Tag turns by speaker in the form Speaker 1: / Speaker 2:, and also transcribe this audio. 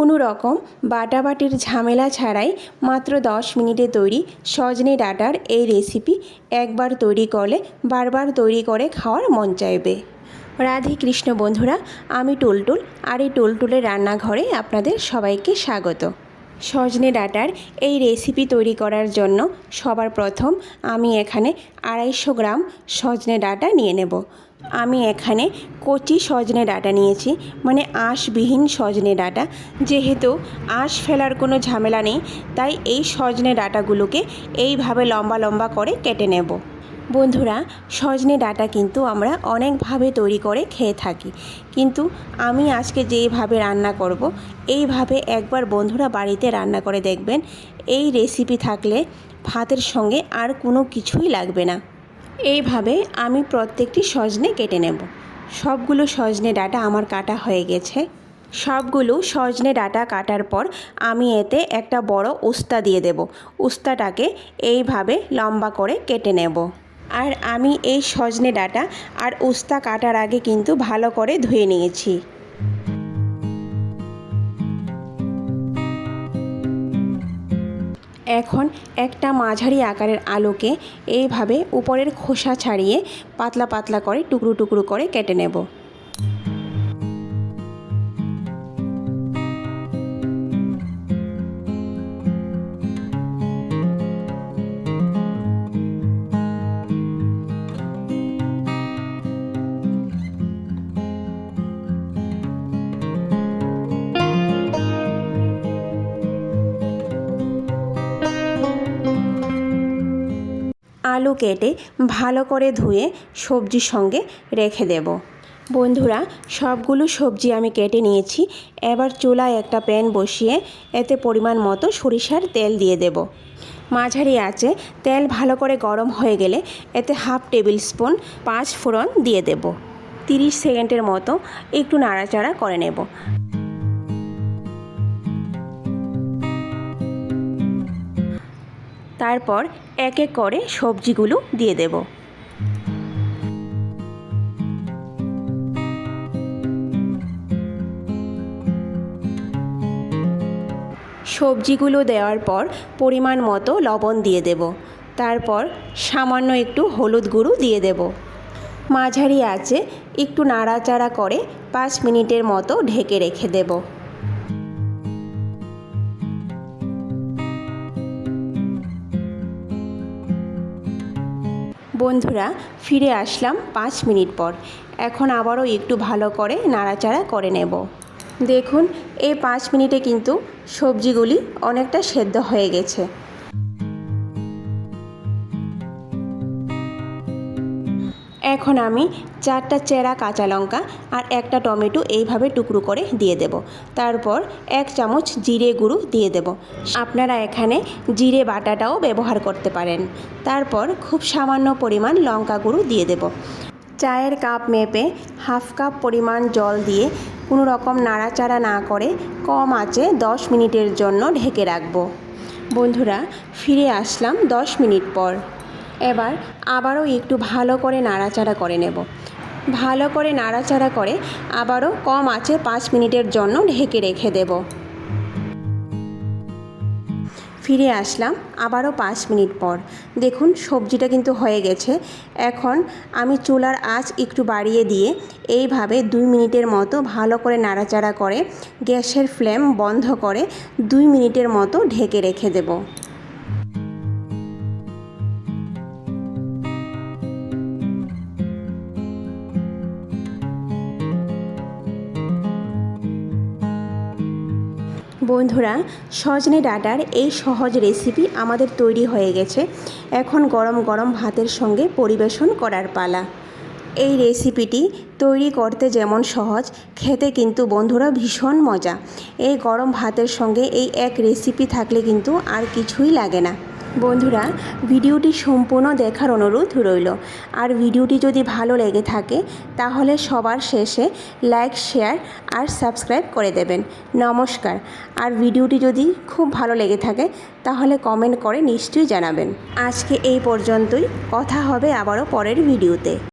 Speaker 1: কোনো রকম বাটাবাটির ঝামেলা ছাড়াই মাত্র দশ মিনিটে তৈরি সজনে ডাঁটার এই রেসিপি একবার তৈরি করলে বারবার তৈরি করে খাওয়ার মন চাইবে। রাধে কৃষ্ণ বন্ধুরা, আমি টুলটুল আর এই টুলটুলের রান্নাঘরে আপনাদের সবাইকে স্বাগত। সজনে ডাঁটার এই রেসিপি তৈরি করার জন্য সবার প্রথম আমি এখানে আড়াইশো গ্রাম সজনে ডাঁটা নিয়ে নেব। আমি এখানে কচি সজনে ডাটা নিয়েছি মানে আঁশবিহীন সজনে ডাটা। যেহেতু আঁশ ফেলার কোনো ঝামেলা নেই, তাই এই সজনে ডাটাগুলোকে এইভাবে লম্বা লম্বা করে কেটে নেব। বন্ধুরা, সজনে ডাটা কিন্তু আমরা অনেকভাবে তৈরি করে খেয়ে থাকি। কিন্তু আমি আজকে যেইভাবে রান্না করব, এইভাবে একবার বন্ধুরা বাড়িতে রান্না করে দেখবেন। এই রেসিপি থাকলে ভাতের সঙ্গে আর কোনো কিছুই লাগবে না। এইভাবে আমি প্রত্যেকটি সজনে কেটে নেব। সবগুলো সজনে ডাটা আমার কাটা হয়ে গেছে। সবগুলো সজনে ডাটা কাটার পর আমি এতে একটা বড় উস্তা দিয়ে দেব। উস্তাটাকে এইভাবে লম্বা করে কেটে নেব। আর আমি এই সজনে ডাটা আর উস্তা কাটার আগে কিন্তু ভালো করে ধুয়ে নিয়েছি। এখন একটা মাঝারি আকারের আলোকে এইভাবে উপরের খোসা ছাড়িয়ে পাতলা পাতলা করে টুকরো টুকরো করে কেটে নেব। আলু কেটে ভালো করে ধুয়ে সবজির সঙ্গে রেখে দেব। বন্ধুরা, সবগুলো সবজি আমি কেটে নিয়েছি। এবার চুলায় একটা প্যান বসিয়ে এতে পরিমাণ মতো সরিষার তেল দিয়ে দেব। মাঝারি আছে তেল ভালো করে গরম হয়ে গেলে এতে হাফ টেবিল স্পুন পাঁচ ফোড়ন দিয়ে দেব। তিরিশ সেকেন্ডের মতো একটু নাড়াচাড়া করে নেব। তারপর এক এক করে সবজিগুলো দিয়ে দেব। সবজিগুলো দেওয়ার পর পরিমাণ মতো লবণ দিয়ে দেব। তারপর সামান্য একটু হলুদ গুঁড়ো দিয়ে দেব। মাঝারি আছে একটু নাড়াচাড়া করে পাঁচ মিনিটের মতো ঢেকে রেখে দেবো। বন্ধুরা, ফিরে আসলাম পাঁচ মিনিট পর। এখন আবারও একটু ভালো করে নাড়াচাড়া করে নেব। দেখুন, এই পাঁচ মিনিটে কিন্তু সবজিগুলি অনেকটা সেদ্ধ হয়ে গেছে। এখন আমি চারটা চেরা কাঁচা লঙ্কা আর একটা টমেটো এইভাবে টুকরো করে দিয়ে দেব। তারপর এক চামচ জিরে গুঁড়ো দিয়ে দেব। আপনারা এখানে জিরে বাটাটাও ব্যবহার করতে পারেন। তারপর খুব সামান্য পরিমাণ লঙ্কা গুঁড়ো দিয়ে দেব। চায়ের কাপ মেপে হাফ কাপ পরিমাণ জল দিয়ে কোনো রকম নাড়াচাড়া না করে কম আঁচে দশ মিনিটের জন্য ঢেকে রাখব। বন্ধুরা, ফিরে আসলাম দশ মিনিট পর। এবার আবারও একটু ভালো করে নাড়াচাড়া করে নেব। ভালো করে নাড়াচাড়া করে আবারও কম আছে পাঁচ মিনিটের জন্য ঢেকে রেখে দেব। ফিরে আসলাম আবারও পাঁচ মিনিট পর। দেখুন, সবজিটা কিন্তু হয়ে গেছে। এখন আমি চুলার আঁচ একটু বাড়িয়ে দিয়ে এইভাবে দুই মিনিটের মতো ভালো করে নাড়াচাড়া করে গ্যাসের ফ্লেম বন্ধ করে দুই মিনিটের মতো ঢেকে রেখে দেবো। বন্ধুরা, সজনে ডাটার এই সহজ রেসিপি আমাদের তৈরি হয়ে গেছে। এখন গরম গরম ভাতের সঙ্গে পরিবেশন করার পালা। এই রেসিপিটি তৈরি করতে যেমন সহজ, খেতে কিন্তু বন্ধুরা ভীষণ মজা। এই গরম ভাতের সঙ্গে এই এক রেসিপি থাকলে কিন্তু আর কিছুই লাগে না। বন্ধুরা, ভিডিওটি সম্পূর্ণ দেখার অনুরোধ রইল। আর ভিডিওটি যদি ভালো লেগে থাকে, তাহলে সবার শেষে লাইক, শেয়ার আর সাবস্ক্রাইব করে দেবেন। নমস্কার। আর ভিডিওটি যদি খুব ভালো লেগে থাকে, তাহলে কমেন্ট করে নিশ্চয়ই জানাবেন। আজকে এই পর্যন্তই। কথা হবে আবারও পরের ভিডিওতে।